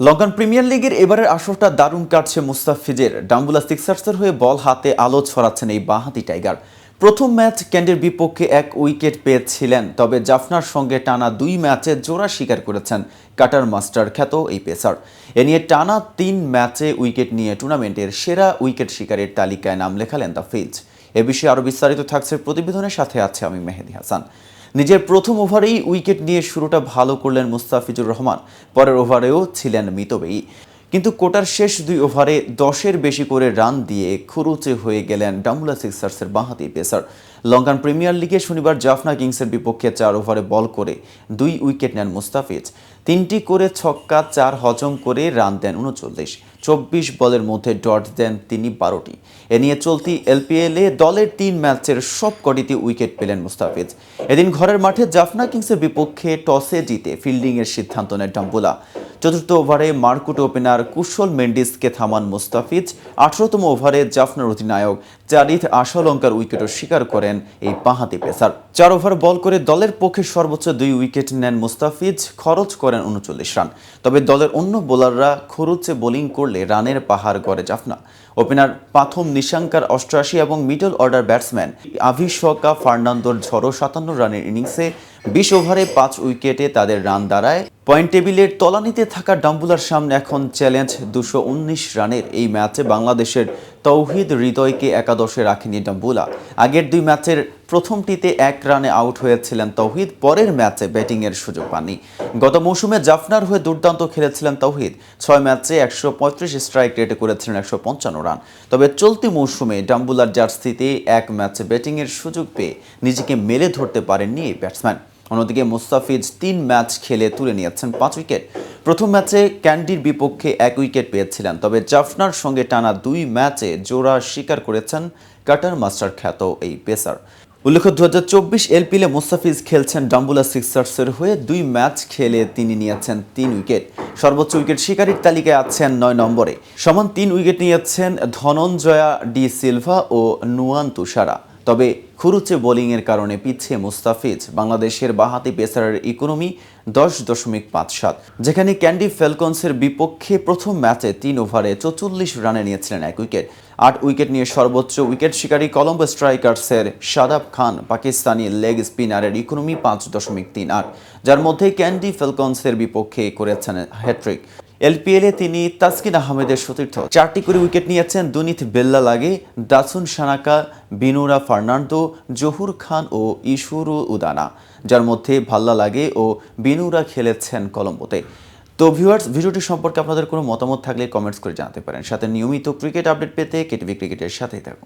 Lankan premier লিগের এবারের আসরটা দারুণ কাটছে মুস্তাফিজের। ডাম্বুলা সিক্সার্সের হয়ে বল হাতে আলো ছড়াচ্ছেন এই বাঁহাতি টাইগার। প্রথম ম্যাচ ক্যান্ডের বিপক্ষে এক উইকেট পেয়েছিলেন, তবে জাফনার সঙ্গে টানা দুই ম্যাচে জোড়া স্বীকার করেছেন কাটার মাস্টার খ্যাত এই পেসার। এ নিয়ে টানা তিন ম্যাচে উইকেট নিয়ে টুর্নামেন্টের সেরা উইকেট শিকারের তালিকায় নাম লেখালেন দ্য ফিল্ড এ বিষয়ে আরও বিস্তারিত থাকছে প্রতিবেদনের সাথে আছে আমি মেহেদি হাসান। নিজের প্রথম ওভারেই উইকেট নিয়ে শুরুটা ভালো করলেন মুস্তাফিজুর রহমান, পরের ওভারেও ছিলেন মিতব্যয়ী। কিন্তু কোটার শেষ দুই ওভারে দশের বেশি করে রান দিয়ে খুরুচে হয়ে গেলেন ডামুলা সিক্সার্সের বাঁহাতি পেসার। লঙ্কান প্রিমিয়ার লিগে শনিবার জাফনা কিংসের বিপক্ষে চার ওভারে বল করে দুই উইকেট নেন মুস্তাফিজ। তিনটি করে ছক্কা, চার হজম করে রান দেন উনচল্লিশ। চব্বিশ বলের মধ্যে ডট দেন তিনি বারোটি। এ নিয়ে চলতি এলপিএলে দলের তিন ম্যাচের সব কটিতে উইকেট পেলেন মুস্তাফিজ। এদিন ঘরের মাঠে জাফনা কিংসের বিপক্ষে টসে জিতে ফিল্ডিংয়ের সিদ্ধান্ত নেয় ডাম্বুলা। চতুর্থ ওভারে মার্কুট ওপেনার কুশল মেন্ডিসকে থামান মুস্তাফিজ, আঠারোতম ওভারে জাফনার অধিনায়ক চারিথ আশালঙ্কার উইকেটও স্বীকার করেন এই বাঁহাতি পেসার। চার ওভার বল করে দলের পক্ষে সর্বোচ্চ দুই উইকেট নেন মুস্তাফিজ, খরচ করেন উনচল্লিশ রান। তবে দলের অন্য বোলাররা খরচে বোলিং করলে রানের পাহাড় গড়ে জাফনা। ওপেনার পাথম নিশাঙ্কার অষ্টআশি এবং মিডল অর্ডার ব্যাটসম্যান আভিশকা ফার্নান্দোর ঝড়ো সাতান্ন রানের ইনিংসে বিশ ওভারে পাঁচ উইকেটে তাদের রান দাঁড়ায়। পয়েন্ট টেবিলের তলানিতে থাকা ডাম্বুলার সামনে এখন চ্যালেঞ্জ দুশো রানের। এই ম্যাচে বাংলাদেশের তৌহিদ হৃদয়কে একাদশে রাখেনি ডাম্বুলা। আগের দুই ম্যাচের প্রথমটিতে এক রানে আউট হয়েছিলেন তৌহিদ, পরের ম্যাচে ব্যাটিংয়ের সুযোগ পাননি। গত মৌসুমে জাফনার হয়ে দুর্দান্ত খেলেছিলেন তৌহিদ। ছয় ম্যাচে একশো পঁয়ত্রিশ স্ট্রাইক রেটে করেছিলেন একশো পঞ্চান্ন রান। তবে চলতি মৌসুমে ডাম্বুলার জার্সিতে এক ম্যাচে ব্যাটিংয়ের সুযোগ পেয়ে নিজেকে মেলে ধরতে পারেননি এই ব্যাটসম্যান। অন্যদিকে মুস্তাফিজ তিন ম্যাচ খেলে তুলে নিয়েছেন পাঁচ উইকেট। প্রথম ম্যাচে ক্যান্ডির বিপক্ষে এক উইকেট পেয়েছিলেন, তবে জাফনার সঙ্গে টানা দুই ম্যাচে জোড়া স্বীকার করেছেন কাটার মাস্টার খ্যাত এই পেসার। উল্লেখ্য দু হাজার চব্বিশ এলপিএলে মুস্তাফিজ খেলছেন ডাম্বুলা সিক্সার্সের হয়ে দুই ম্যাচ খেলে তিনি নিয়েছেন তিন উইকেট। সর্বোচ্চ উইকেট শিকারীর তালিকায় আছেন নয় নম্বরে। সমান তিন উইকেট নিয়েছেন ধনঞ্জয়া ডি সিলভা ও নুয়ান তুষারা। তবে খুরুচে বোলিংয়ের কারণে পিছিয়ে মুস্তাফিজ বাংলাদেশের বাহাতি পেসারের ইকোনমি দশ দশমিক পাঁচ সাত, যেখানে ক্যান্ডি ফ্যালকনসের বিপক্ষে প্রথম ম্যাচে তিন ওভারে চৌচল্লিশ রানে নিয়েছিলেন এক উইকেট। আট উইকেট নিয়ে সর্বোচ্চ উইকেট শিকারী কলম্বো স্ট্রাইকার্সের শাদাব খান পাকিস্তানি লেগ স্পিনারের ইকোনমি পাঁচ দশমিক তিন আট, যার মধ্যে ক্যান্ডি ফ্যালকনসের বিপক্ষে করেছেন হ্যাট্রিক এলপিএলে তিনি তাসকিন আহমেদের সতীর্থ। চারটি করে উইকেট নিয়েছেন দুনিত বেল্লা লাগে দাসুন সানাকা, বিনুরা ফার্নান্ডো জহুর খান ও ইশুরু উদানা, যার মধ্যে ভাল্লা লাগে ও বিনুরা খেলেছেন কলম্বোতে। তো ভিউয়ার্স, ভিডিওটি সম্পর্কে আপনাদের কোনো মতামত থাকলে কমেন্টস করে জানাতে পারেন। সাথে নিয়মিত ক্রিকেট আপডেট পেতে কেটিভি ক্রিকেটের সাথেই থাকুন।